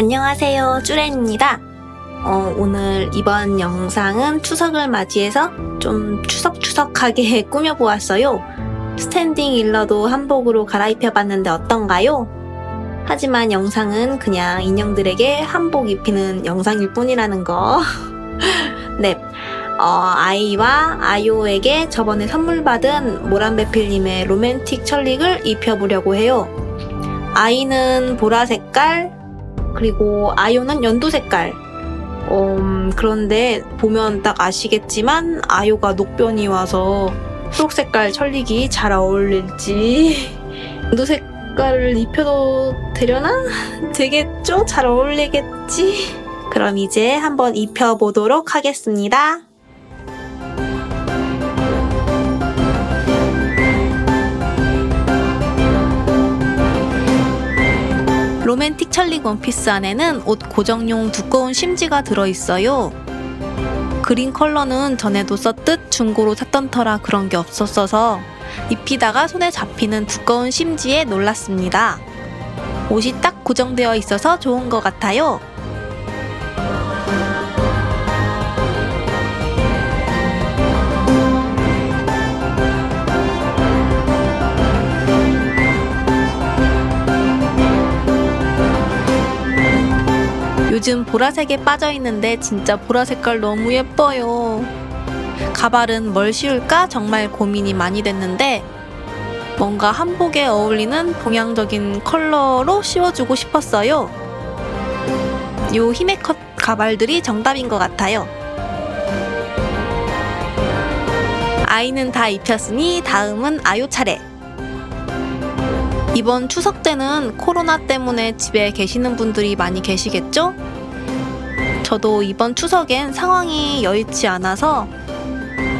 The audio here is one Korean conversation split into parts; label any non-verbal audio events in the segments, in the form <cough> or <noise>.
안녕하세요, 쭈렌입니다. 어, 오늘 이번 영상은 추석을 맞이해서 좀 추석추석하게 <laughs> 꾸며보았어요. 스탠딩 일러도 한복으로 갈아입혀봤는데 어떤가요? 하지만 영상은 그냥 인형들에게 한복 입히는 영상일 뿐이라는 거. <laughs> 네. 어, 아이와 아요에게 저번에 선물 받은 모란베필님의 로맨틱 철릭을 입혀보려고 해요. 아이는 보라 색깔, 그리고 아요는 연두 색깔. 음, 그런데 보면 딱 아시겠지만 아요가 녹변이 와서 초록 색깔 철릭이 잘 어울릴지 <laughs> 연두 색깔을 입혀도 되려나? <laughs> 되겠죠? 잘 어울리겠지? 그럼 이제 한번 입혀보도록 하겠습니다. 로맨틱 천릭 원피스 안에는 옷 고정용 두꺼운 심지가 들어있어요. 그린 컬러는 전에도 썼듯 중고로 샀던 터라 그런 게 없었어서 입히다가 손에 잡히는 두꺼운 심지에 놀랐습니다. 옷이 딱 고정되어 있어서 좋은 것 같아요. 요즘 보라색에 빠져 있는데 진짜 보라 색깔 너무 예뻐요. 가발은 뭘 씌울까 정말 고민이 많이 됐는데 뭔가 한복에 어울리는 동양적인 컬러로 씌워주고 싶었어요. 요 히메컷 가발들이 정답인 것 같아요. 아이는 다 입혔으니 다음은 아요 차례. 이번 추석 때는 코로나 때문에 집에 계시는 분들이 많이 계시겠죠? 저도 이번 추석엔 상황이 여의치 않아서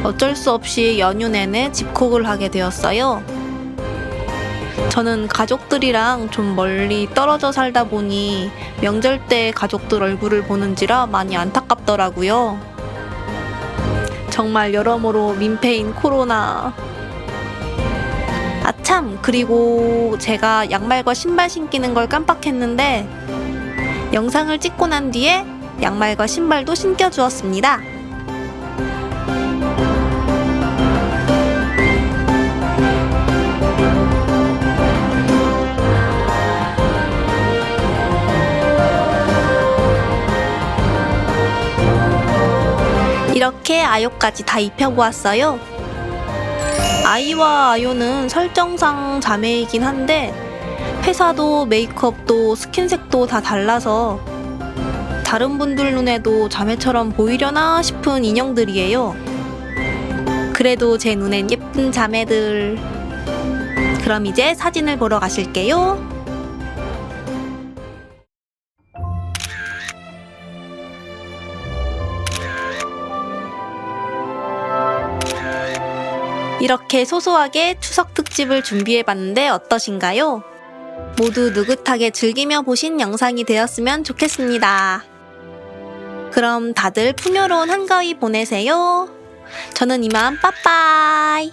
어쩔 수 없이 연휴 내내 집콕을 하게 되었어요. 저는 가족들이랑 좀 멀리 떨어져 살다 보니 명절 때 가족들 얼굴을 보는지라 많이 안타깝더라고요. 정말 여러모로 민폐인 코로나. 아참 그리고 제가 양말과 신발 신기는 걸 깜빡했는데 영상을 찍고 난 뒤에 양말과 신발도 신겨 주었습니다. 이렇게 아요까지 다 입혀보았어요. 아이와 아요는 설정상 자매이긴 한데 회사도 메이크업도 스킨색도 다 달라서 다른 분들 눈에도 자매처럼 보이려나 싶은 인형들이에요. 그래도 제 눈엔 예쁜 자매들. 그럼 이제 사진을 보러 가실게요. 이렇게 소소하게 추석 특집을 준비해봤는데 어떠신가요? 모두 느긋하게 즐기며 보신 영상이 되었으면 좋겠습니다. 그럼 다들 풍요로운 한가위 보내세요. 저는 이만 빠빠이.